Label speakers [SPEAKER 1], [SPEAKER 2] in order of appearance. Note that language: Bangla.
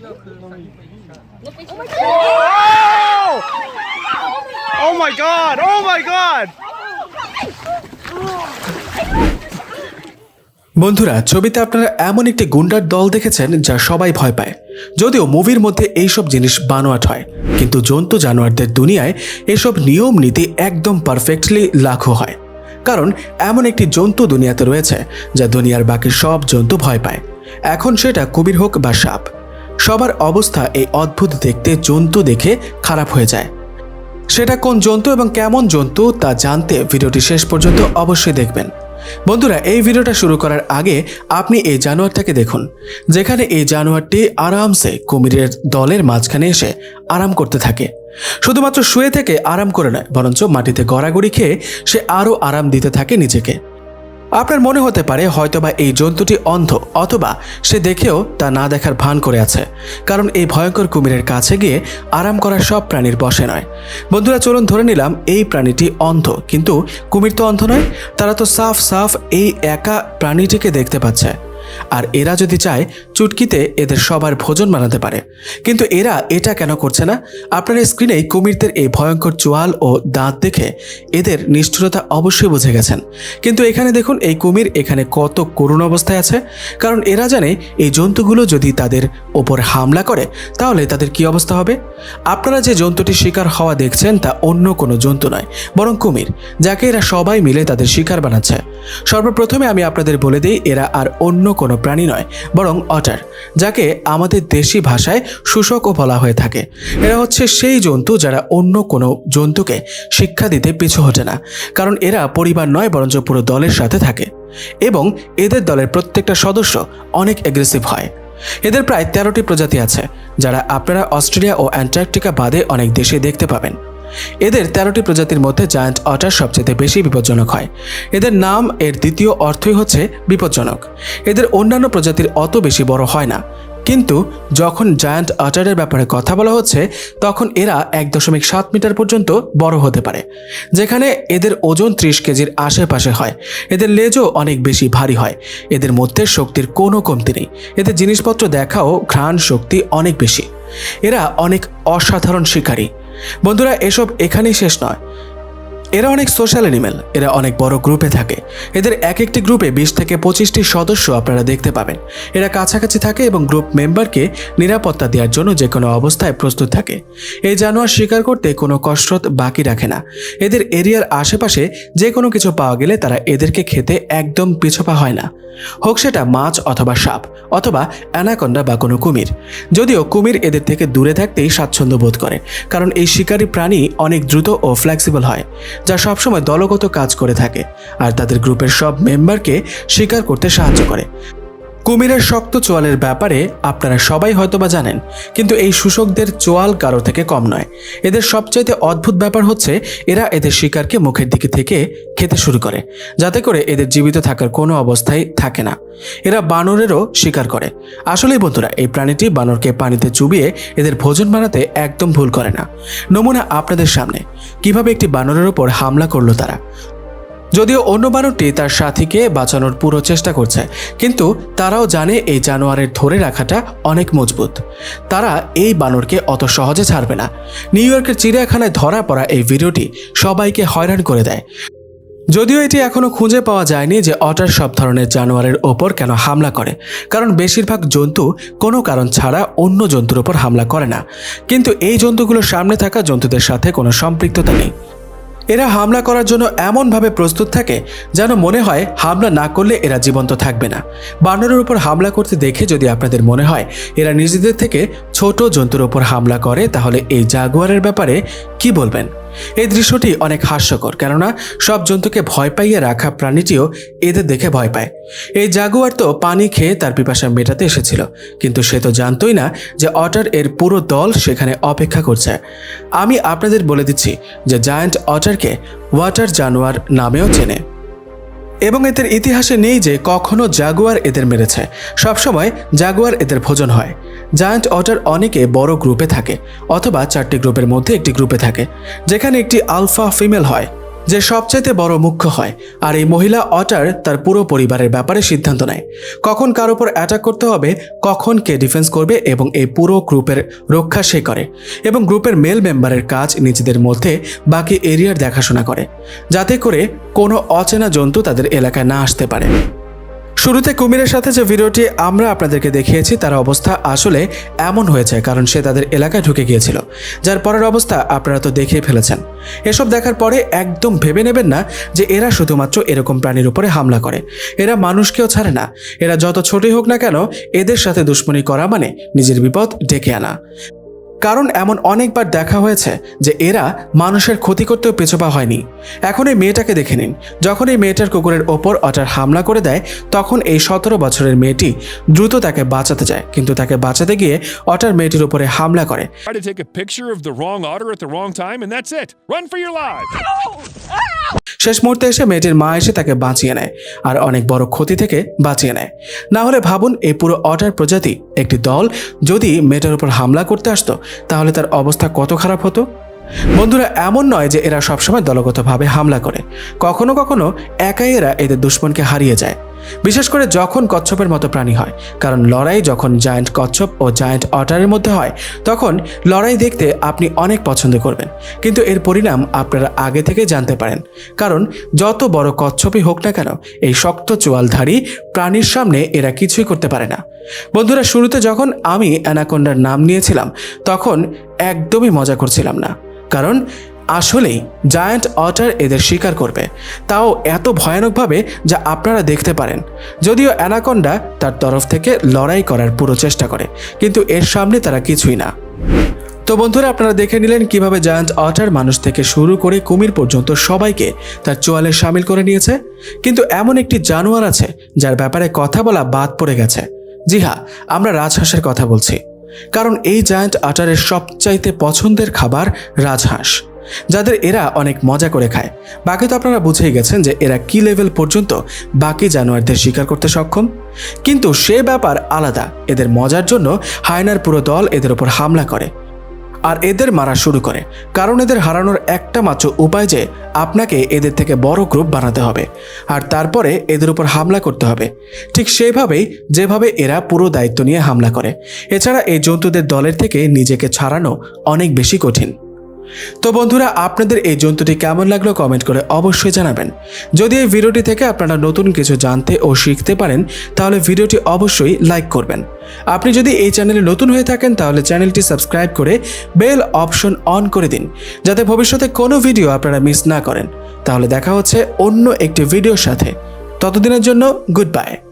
[SPEAKER 1] Oh! My god! Oh my god!
[SPEAKER 2] বন্ধুরা, ছবিতে আপনারা এমন একটি গুন্ডার দল দেখেছেন যা সবাই ভয় পায়। যদিও মুভির মধ্যে এইসব জিনিস বানোয়াট হয়, কিন্তু জন্তু জানোয়ারদের দুনিয়ায় এসব নিয়ম নীতি একদম পারফেক্টলি লাঘু হয়। কারণ এমন একটি জন্তু দুনিয়াতে রয়েছে যা দুনিয়ার বাকি সব জন্তু ভয় পায়। এখন সেটা কুমির হোক বা সাপ। সবার অবস্থা এই অদ্ভুত দেখতে জন্তু দেখে খারাপ হয়ে যায়। সেটা কোন জন্তু এবং কেমন জন্তু তা জানতে ভিডিওটি শেষ পর্যন্ত অবশ্যই দেখবেন। বন্ধুরা, এই ভিডিওটা শুরু করার আগে আপনি এই জানোয়ারটাকে দেখুন, যেখানে এই জানোয়ারটি আরামসে কুমিরের দলের মাঝখানে এসে আরাম করতে থাকে। শুধুমাত্র শুয়ে থেকে আরাম করে নয়, বরঞ্চ মাটিতে গড়াগড়ি খেয়ে সে আরও আরাম দিতে থাকে নিজেকে। আপনার মনে হতে পারে হয়তোবা এই জন্তুটি অন্ধ, অথবা সে দেখেও তা না দেখার ভান করে আছে, কারণ এই ভয়ঙ্কর কুমিরের কাছে গিয়ে আরাম করা সব প্রাণীর বসে নয়। বন্ধুরা, চলুন ধরে নিলাম এই প্রাণীটি অন্ধ, কিন্তু কুমির তো অন্ধ নয়, তারা তো সাফ সাফ এই একা প্রাণীটিকে দেখতে পাচ্ছে। আর এরা যদি চায়, চুটকিতে এদের সবার ভোজন বানাতে পারে। কিন্তু এরা এটা কেন করছে না? আপনার স্ক্রিনেই কুমিরদের এই ভয়ঙ্কর চোয়াল ও দাঁত দেখে এদের নিষ্ঠুরতা অবশ্যই বুঝে গেছেন। কিন্তু এখানে দেখুন, এই কুমির এখানে কত করুণ অবস্থায় আছে। কারণ এরা জানে, এই জন্তুগুলো যদি তাদের ওপর হামলা করে, তাহলে তাদের কি অবস্থা হবে? আপনারা যে জন্তুটি শিকার হওয়া দেখছেন, তা অন্য কোনো জন্তু নয়, বরং কুমির, যাকে এরা সবাই মিলে তাদের শিকার বানাচ্ছে। সর্বপ্রথমে আমি আপনাদের বলে দিই, এরা আর অন্য কোনো প্রাণী নয়, বরং অটার, যাকে আমাদের দেশি ভাষায় শুশকও বলা হয়ে থাকে। এরা হচ্ছে সেই জন্তু যারা অন্য কোনো জন্তুকে শিক্ষা দিতে পিছু হটে না, কারণ এরা পরিবার নয়, বরঞ্চ পুরো দলের সাথে থাকে। এবং এদের দলের প্রত্যেকটা সদস্য অনেক অ্যাগ্রেসিভ হয়। এদের প্রায় তেরোটি প্রজাতি আছে, যারা আপনারা অস্ট্রেলিয়া ও অ্যান্টার্কটিকা বাদে অনেক দেশে দেখতে পাবেন। এদের তেরোটি প্রজাতির মধ্যে জায়ান্ট অটার সবচেয়ে বেশি বিপজ্জনক হয়। এদের নাম এর দ্বিতীয় অর্থই হচ্ছে বিপজ্জনক। এদের অন্যান্য প্রজাতির অত বেশি বড় হয় না। কিন্তু যখন জায়ান্ট অটারের ব্যাপারে কথা বলা হচ্ছে, তখন এরা এক দশমিক সাত মিটার পর্যন্ত বড় হতে পারে, যেখানে এদের ওজন ত্রিশ কেজির আশেপাশে হয়। এদের লেজও অনেক বেশি ভারী হয়। এদের মধ্যে শক্তির কোনো কমতি নেই। এদের জিনিসপত্র দেখাও ঘ্রাণ শক্তি অনেক বেশি। এরা অনেক অসাধারণ শিকারী। বন্ধুরা এসব এখানেই শেষ নয়। এরা অনেক সোশ্যাল অ্যানিমেল এরা অনেক বড় গ্রুপে থাকে। এদের এক একটি গ্রুপে বিশ থেকে পঁচিশটি সদস্য আপনারা দেখতে পাবেন। এরা কাছাকাছি থাকে এবং গ্রুপ মেম্বারকে নিরাপত্তা দেওয়ার জন্য যে কোনো অবস্থায় প্রস্তুত থাকে। এই জানোয়ার শিকার করতে কোনো কসরত বাকি রাখে না। এদের এরিয়ার আশেপাশে যে কোনো কিছু পাওয়া গেলে তারা এদেরকে খেতে একদম পিছপা হয় না। হোক সেটা মাছ অথবা সাপ, অথবা অ্যানাকন্ডা বা কোনো কুমির। যদিও কুমির এদের থেকে দূরে থাকতেই স্বাচ্ছন্দ্য বোধ করে, কারণ এই শিকারী প্রাণী অনেক দ্রুত ও ফ্লেক্সিবল হয়। যা সবসময় দলগত কাজ করে থাকে আর তাদের গ্রুপের সব মেম্বারকে স্বীকার করতে সাহায্য করে। কুমিরের শক্ত চোয়ালের ব্যাপারে আপনারা সবাই হয়তোবা জানেন, কিন্তু এই শোষকদের চোয়াল কারও থেকে কম নয়। এদের সবচাইতে অদ্ভুত ব্যাপার হচ্ছে, এরা এদের শিকারকে মুখের দিকে থেকে খেতে শুরু করে, যাতে করে এদের জীবিত থাকার কোনো অবস্থায় থাকে না। এরা বানরেরও শিকার করে। আসলেই বন্ধুরা, এই প্রাণীটি বানরকে পানিতে চুবিয়ে এদের ভোজন বানাতে একদম ভুল করে না। নমুনা আপনাদের সামনে। কীভাবে একটি বানরের ওপর হামলা করল তারা? যদিও অন্য বানরটি তার সাথীকে বাঁচানোর পুরো চেষ্টা করছে, কিন্তু তারাও জানে এই জানোয়ারের ধরে রাখাটা অনেক মজবুত। তারা এই বানরকে অত সহজে ছাড়বে না। নিউ ইয়র্কের চিড়িয়াখানায় ধরা পড়া এই ভিডিওটি সবাইকে হয়রান করে দেয়। যদিও এটি এখনও খুঁজে পাওয়া যায়নি যে অটার সব ধরনের জানোয়ারের ওপর কেন হামলা করে, কারণ বেশিরভাগ জন্তু কোনো কারণ ছাড়া অন্য জন্তুর ওপর হামলা করে না। কিন্তু এই জন্তুগুলোর সামনে থাকা জন্তুদের সাথে কোনো সম্পৃক্ততা নেই। এরা হামলা করার জন্য এমনভাবে প্রস্তুত থাকে যেন মনে হয় হামলা না করলে এরা জীবন্ত থাকবে না। বানরের উপর হামলা করতে দেখে যদি আপনাদের মনে হয় এরা নিজেদের থেকে ছোট জন্তুর উপর হামলা করে, তাহলে এই জাগুয়ারের ব্যাপারে কি বলবেন? এই দৃশ্যটি অনেক হাস্যকর, কেননা সব জন্তুকে ভয় পাইয়ে রাখা প্রাণীটিও এদের দেখে ভয় পায়। এই জাগুয়ার তো পানি খেয়ে তার পিপাসা মেটাতে এসেছিল, কিন্তু সে তো জানতই না যে অটার এর পুরো দল সেখানে অপেক্ষা করছে। আমি আপনাদের বলে দিচ্ছি যে জায়ান্ট অটারকে ওয়াটার জানোয়ার নামেও চেনে। এবং এদের ইতিহাসে নেই যে কখনো জাগুয়ার এদের মেরেছে। সবসময় জাগুয়ার এদের ভোজন হয়। জায়ান্ট অটার অনেকে বড় গ্রুপে থাকে, অথবা চারটি গ্রুপের মধ্যে একটি গ্রুপে থাকে, যেখানে একটি আলফা ফিমেল হয়। যে সবচাইতে বড় মুখ্য হয়, আর এই মহিলা অটার তার পুরো পরিবারের ব্যাপারে সিদ্ধান্ত নেয়। কখন কার উপর অ্যাটাক করতে হবে, কখন কে ডিফেন্স করবে এবং এই পুরো গ্রুপের রক্ষা সে করে এবং গ্রুপের মেল মেম্বারের কাজ নিজেদের মধ্যে বাকি এরিয়ার দেখাশোনা করে, যাতে করে কোনো অচেনা জন্তু তাদের এলাকায় না আসতে পারে। শুরুতে কুমিরের সাথে যে ভিডিওটি আমরা আপনাদেরকে দেখিয়েছি, তার অবস্থা আসলে এমন হয়েছে কারণ সে তাদের এলাকায় ঢুকে গিয়েছিল, যার পরের অবস্থা আপনারা তো দেখেই ফেলেছেন। এসব দেখার পরে একদম ভেবে নেবেন না যে এরা শুধুমাত্র এরকম প্রাণীর উপরে হামলা করে। এরা মানুষকেও ছাড়ে না। এরা যত ছোটই হোক না কেন, এদের সাথে দুশ্মনী করা মানে নিজের বিপদ ডেকে আনা। কারণ এমন অনেকবার দেখা হয়েছে যে এরা মানুষের ক্ষতি করতেও পেছোপা হয়নি। এখন এই মেয়েটাকে দেখে নিন। যখন এই মেয়েটার কুকুরের ওপর অটার হামলা করে দেয় তখন এই সতেরো বছরের মেয়েটি দ্রুত তাকে বাঁচাতে যায়। কিন্তু তাকে বাঁচাতে গিয়ে অটার মেয়েটির উপরে হামলা করে।
[SPEAKER 3] Try to take a picture of the wrong otter at the wrong time, and that's it. Run for your lives.
[SPEAKER 2] শেষ মুহূর্তে এসে মেয়েটির মা এসে তাকে বাঁচিয়ে নেয় আর অনেক বড় ক্ষতি থেকে বাঁচিয়ে নেয়। না হলে ভাবুন এই পুরো অটার প্রজাতি একটি দল যদি মেয়েটার উপর হামলা করতে আসতো, তাহলে তার অবস্থা কত খারাপ হতো? বন্ধুরা, এমন নয় যে এরা সবসময় দলগতভাবে হামলা করে। কখনো কখনো একাই এরা এদের দুশ্মনকে হারিয়ে যায়। বিশেষ করে যখন কচ্ছপের মতো প্রাণী হয়, কারণ লড়াই যখন জায়ান্ট কচ্ছপ ও জায়ান্ট অটারের মধ্যে হয়, তখন লড়াই দেখতে আপনি অনেক পছন্দ করবেন। কিন্তু এর পরিণাম আপনারা আগে থেকে জানতে পারেন। কারণ যত বড় কচ্ছপই হোক না কেন, এই শক্ত চোয়ালধারী প্রাণীর সামনে এরা কিছুই করতে পারে না। বন্ধুরা, শুরুতে যখন আমি অ্যানাকোন্ডার নাম নিয়েছিলাম, তখন একদমই মজা করছিলাম না। কারণ আসলেই জায়ান্ট অটার এদের শিকার করবে। তাও এত ভয়ানকভাবে যা আপনারা দেখতে পারেন। যদিও অ্যানাকন্ডা তার তরফ থেকে লড়াই করার পুরো চেষ্টা করে, কিন্তু এর সামনে তারা কিছুই না। তো বন্ধুরা, আপনারা দেখে নিলেন কীভাবে জায়ান্ট অটার মানুষ থেকে শুরু করে কুমির পর্যন্ত সবাইকে তার চোয়ালে সামিল করে নিয়েছে। কিন্তু এমন একটি জানোয়ার আছে, যার ব্যাপারে কথা বলা বাদ পড়ে গেছে। জি হ্যাঁ আমরা রাজহাঁসের কথা বলছি। কারণ এই জায়ান্ট আটারের সবচাইতে পছন্দের খাবার রাজহাঁস। যাদের এরা অনেক মজা করে খায়। বাকি তো আপনারা বুঝেই গেছেন যে এরা কি লেভেল পর্যন্ত বাকি জানোয়ারদের শিকার করতে সক্ষম। কিন্তু সে ব্যাপার আলাদা। এদের মজার জন্য হায়নার পুরো দল এদের ওপর হামলা করে। আর এদের মারা শুরু করে। কারণ এদের হারানোর একটা মাত্র উপায় যে আপনাকে এদের থেকে বড় গ্রুপ বানাতে হবে। আর তারপরে এদের উপর হামলা করতে হবে। ঠিক সেভাবেই যেভাবে এরা পুরো দায়িত্ব নিয়ে হামলা করে। এছাড়া এই জন্তুদের দলের থেকে নিজেকে ছাড়ানো অনেক বেশি কঠিন। তো বন্ধুরা, আপনাদের এই জন্তুটি কেমন লাগল কমেন্ট করে অবশ্যই জানাবেন। যদি এই ভিডিওটি থেকে আপনারা নতুন কিছু জানতে ও শিখতে পারেন, তাহলে ভিডিওটি অবশ্যই লাইক করবেন। আপনি যদি এই চ্যানেলে নতুন হয়ে থাকেন, তাহলে চ্যানেলটি সাবস্ক্রাইব করে বেল অপশন অন করে দিন, যাতে ভবিষ্যতে কোনো ভিডিও আপনারা মিস না করেন। তাহলে দেখা হচ্ছে অন্য একটি ভিডিওর সাথে। ততদিনের জন্য গুড বাই।